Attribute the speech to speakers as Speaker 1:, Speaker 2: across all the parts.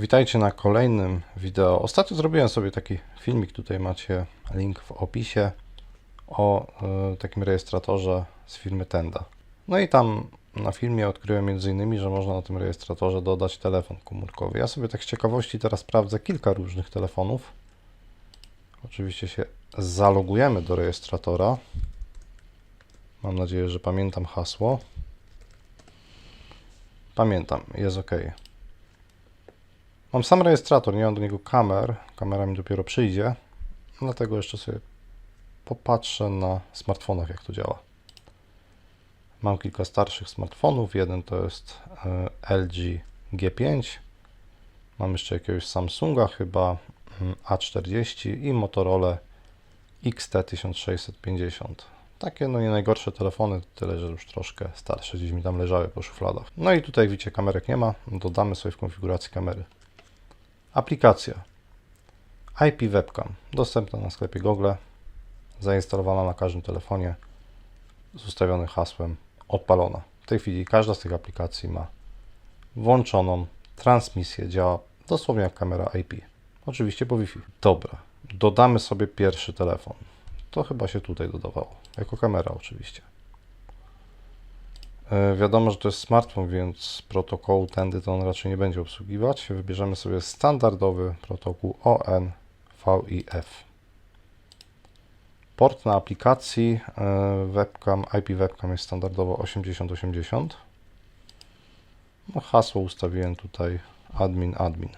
Speaker 1: Witajcie na kolejnym wideo. Ostatnio zrobiłem sobie taki filmik, tutaj macie link w opisie o y, takim rejestratorze z firmy Tenda. No i tam na filmie odkryłem m.in., że można na tym rejestratorze dodać telefon komórkowy. Ja sobie tak z ciekawości teraz sprawdzę kilka różnych telefonów. Oczywiście się zalogujemy do rejestratora. Mam nadzieję, że pamiętam hasło. Pamiętam, jest ok. Mam sam rejestrator, nie mam do niego kamer. Kamera mi dopiero przyjdzie. Dlatego jeszcze sobie popatrzę na smartfonach, jak to działa. Mam kilka starszych smartfonów. Jeden to jest e, LG G5. Mam jeszcze jakiegoś Samsunga, chyba mm, A40 i Motorola XT1650. Takie no nie najgorsze telefony, tyle że już troszkę starsze, gdzieś mi tam leżały po szufladach. No i tutaj widzicie, kamerek nie ma. Dodamy sobie w konfiguracji kamery. Aplikacja IP Webcam, dostępna na sklepie Google, zainstalowana na każdym telefonie z ustawionym hasłem odpalona. W tej chwili każda z tych aplikacji ma włączoną transmisję, działa dosłownie jak kamera IP. Oczywiście po Wi-Fi. Dobra, dodamy sobie pierwszy telefon. To chyba się tutaj dodawało, jako kamera oczywiście. E, Wiadomo, że to jest smartfon, więc protokołu tędy to on raczej nie będzie obsługiwać. Wybierzemy sobie standardowy protokół ONVIF. Port na aplikacji e, webcam, IP webcam jest standardowo 8080. No, hasło ustawiłem tutaj admin admin.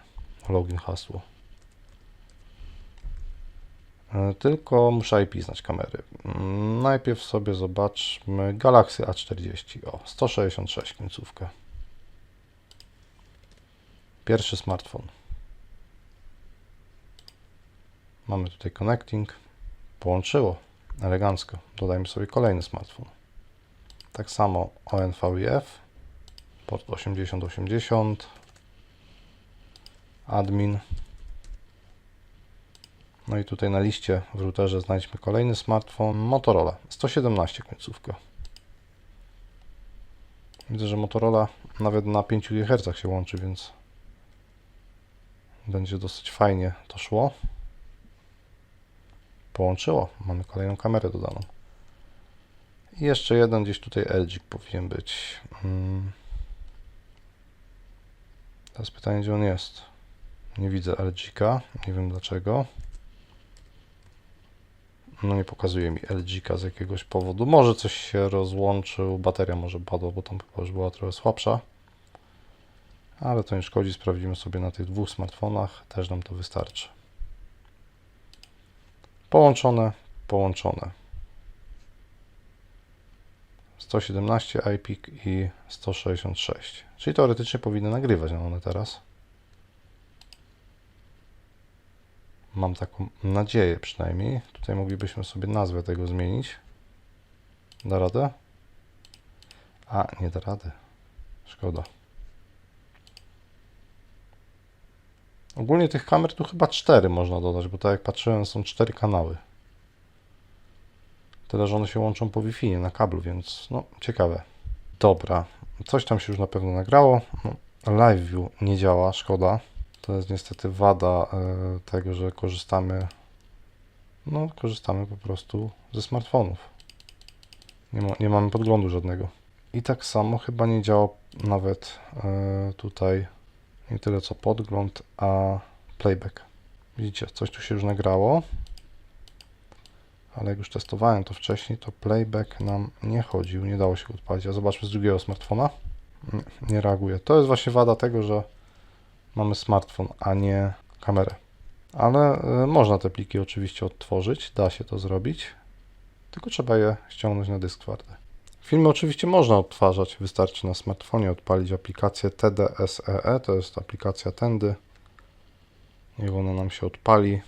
Speaker 1: Login hasło. E, Tylko muszę IP znać kamery. Mm, Najpierw sobie zobaczmy Galaxy A40. O, 166 końcówkę. Pierwszy smartfon. Mamy tutaj connecting. Połączyło. Elegancko. Dodajmy sobie kolejny smartfon. Tak samo ONVIF. Port 8080. Admin. No i tutaj na liście w routerze znajdźmy kolejny smartfon Motorola 117 końcówka. Widzę, że Motorola nawet na 5 GHz się łączy, więc będzie dosyć fajnie to szło. Połączyło. Mamy kolejną kamerę dodaną. I jeszcze jeden gdzieś tutaj LG powinien być. Mm. Teraz pytanie, gdzie on jest. Nie widzę LG-ka, nie wiem dlaczego. No nie pokazuje mi LG z jakiegoś powodu. Może coś się rozłączył, bateria może padła, bo tam chyba już była trochę słabsza. Ale to nie szkodzi, sprawdzimy sobie na tych dwóch smartfonach, też nam to wystarczy. Połączone, połączone. 117 iPik i 166. Czyli teoretycznie powinny nagrywać na one teraz. Mam taką nadzieję przynajmniej. Tutaj moglibyśmy sobie nazwę tego zmienić. Da radę? A, nie da rady. Szkoda. Ogólnie tych kamer tu chyba cztery można dodać, bo tak jak patrzyłem są cztery kanały. Tyle, że one się łączą po Wi-Fi, nie na kablu, więc no ciekawe. Dobra, coś tam się już na pewno nagrało. No, live view nie działa, szkoda. To jest niestety wada e, tego, że korzystamy, no korzystamy po prostu ze smartfonów. Nie, ma, nie mamy podglądu żadnego. I tak samo chyba nie działa nawet e, tutaj nie tyle co podgląd, a playback. Widzicie, coś tu się już nagrało, ale jak już testowałem to wcześniej, to playback nam nie chodził, nie dało się odpalić. A zobaczmy z drugiego smartfona. Nie, nie reaguje. To jest właśnie wada tego, że mamy smartfon, a nie kamerę. Ale y, można te pliki oczywiście odtworzyć, da się to zrobić, tylko trzeba je ściągnąć na dysk twardy. Filmy oczywiście można odtwarzać, wystarczy na smartfonie odpalić aplikację TDSEE, to jest aplikacja Tendy. Niech ona nam się odpali.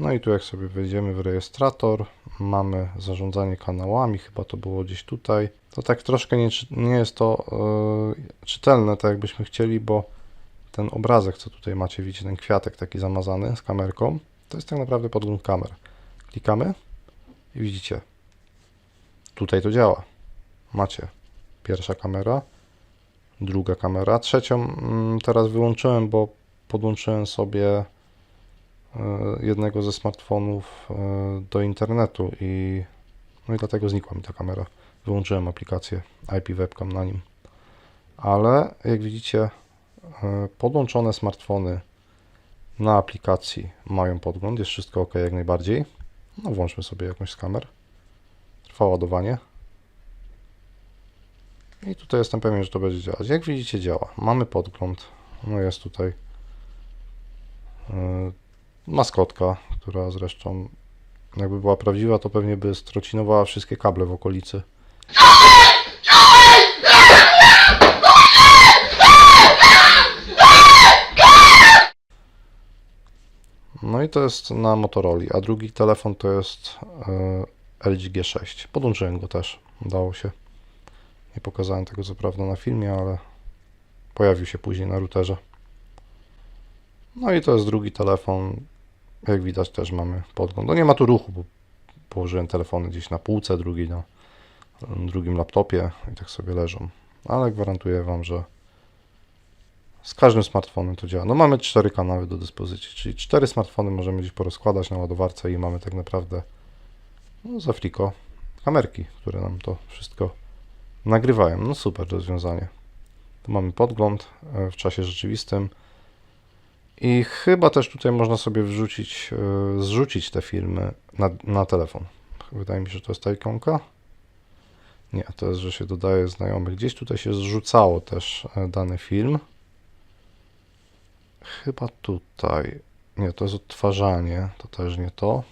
Speaker 1: No i tu jak sobie wejdziemy w rejestrator, mamy zarządzanie kanałami, chyba to było gdzieś tutaj. To tak troszkę nie, nie jest to yy, czytelne, tak jakbyśmy chcieli, bo ten obrazek, co tutaj macie, widzicie, ten kwiatek taki zamazany z kamerką, to jest tak naprawdę podgląd kamer. Klikamy i widzicie, tutaj to działa. Macie pierwsza kamera, druga kamera. Trzecią mm, teraz wyłączyłem, bo podłączyłem sobie jednego ze smartfonów e, do internetu i no i dlatego znikła mi ta kamera. Wyłączyłem aplikację IP webcam na nim. Ale jak widzicie, e, podłączone smartfony na aplikacji mają podgląd, jest wszystko ok jak najbardziej. No włączmy sobie jakąś z kamer. Trwa ładowanie. I tutaj jestem pewien, że to będzie działać. Jak widzicie działa. Mamy podgląd. No jest tutaj maskotka, która zresztą jakby była prawdziwa, to pewnie by strocinowała wszystkie kable w okolicy. No i to jest na Motorola, a drugi telefon to jest yy, LG G6. Podłączyłem go też, udało się. Nie pokazałem tego co prawda na filmie, ale pojawił się później na routerze. No i to jest drugi telefon. Jak widać też mamy podgląd. No nie ma tu ruchu, bo położyłem telefony gdzieś na półce, drugi na drugim laptopie i tak sobie leżą. Ale gwarantuję Wam, że z każdym smartfonem to działa. No mamy cztery kanały do dyspozycji, czyli cztery smartfony możemy gdzieś porozkładać na ładowarce i mamy tak naprawdę no, za friko kamerki, które nam to wszystko nagrywają. No super rozwiązanie. Tu mamy podgląd e, w czasie rzeczywistym. I chyba też tutaj można sobie wrzucić, e, zrzucić te filmy na, na telefon. Wydaje mi się, że to jest ta ikonka. Nie, to jest, że się dodaje znajomych. Gdzieś tutaj się zrzucało też e, dany film. Chyba tutaj. Nie, to jest odtwarzanie. To też nie to.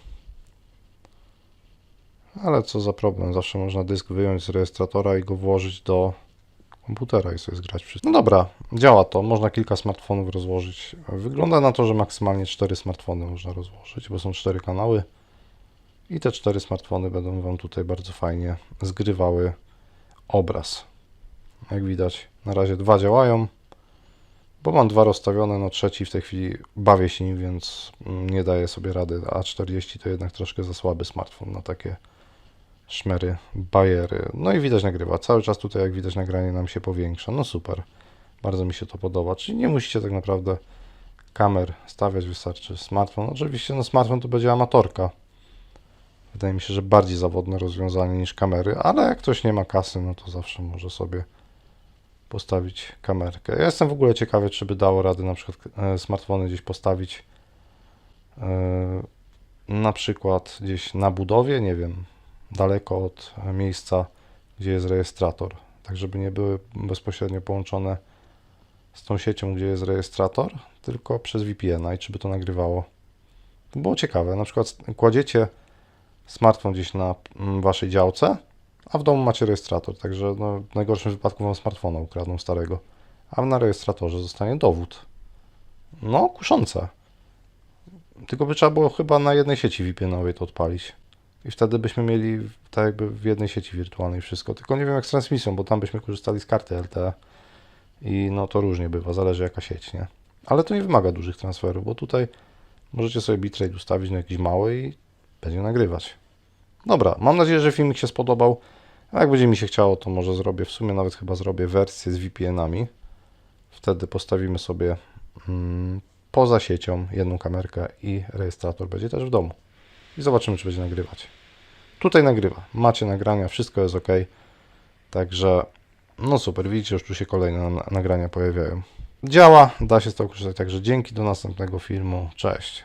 Speaker 1: Ale co za problem, zawsze można dysk wyjąć z rejestratora i go włożyć do komputera i sobie zgrać wszystko. No dobra, działa to, można kilka smartfonów rozłożyć. Wygląda na to, że maksymalnie cztery smartfony można rozłożyć, bo są cztery kanały i te cztery smartfony będą Wam tutaj bardzo fajnie zgrywały obraz. Jak widać, na razie dwa działają, bo mam dwa rozstawione, no trzeci w tej chwili bawię się nim, więc nie daję sobie rady. A40 to jednak troszkę za słaby smartfon na takie szmery, bajery. No i widać nagrywa. Cały czas tutaj, jak widać, nagranie nam się powiększa. No super. Bardzo mi się to podoba. Czyli nie musicie tak naprawdę kamer stawiać, wystarczy smartfon. Oczywiście no smartfon to będzie amatorka. Wydaje mi się, że bardziej zawodne rozwiązanie niż kamery, ale jak ktoś nie ma kasy, no to zawsze może sobie postawić kamerkę. Ja jestem w ogóle ciekawy, czy by dało rady na przykład e, smartfony gdzieś postawić e, na przykład gdzieś na budowie, nie wiem, daleko od miejsca, gdzie jest rejestrator, tak żeby nie były bezpośrednio połączone z tą siecią, gdzie jest rejestrator, tylko przez VPN-a i czy by to nagrywało. To było ciekawe. Na przykład kładziecie smartfon gdzieś na mm, waszej działce, a w domu macie rejestrator, także no, w najgorszym wypadku wam smartfona ukradną starego, a na rejestratorze zostanie dowód. No, kuszące. Tylko by trzeba było chyba na jednej sieci VPN-owej to odpalić. I wtedy byśmy mieli tak jakby w jednej sieci wirtualnej wszystko. Tylko nie wiem jak z transmisją, bo tam byśmy korzystali z karty LTE i no to różnie bywa, zależy jaka sieć, nie? Ale to nie wymaga dużych transferów, bo tutaj możecie sobie bitrate ustawić na jakiś mały i będzie nagrywać. Dobra, mam nadzieję, że filmik się spodobał. A jak będzie mi się chciało, to może zrobię, w sumie nawet chyba zrobię wersję z VPN-ami. Wtedy postawimy sobie mm, poza siecią jedną kamerkę i rejestrator będzie też w domu. I zobaczymy, czy będzie nagrywać. Tutaj nagrywa. Macie nagrania, wszystko jest ok. Także, no super, widzicie, już tu się kolejne na- nagrania pojawiają. Działa, da się z tego korzystać. Także dzięki, do następnego filmu. Cześć.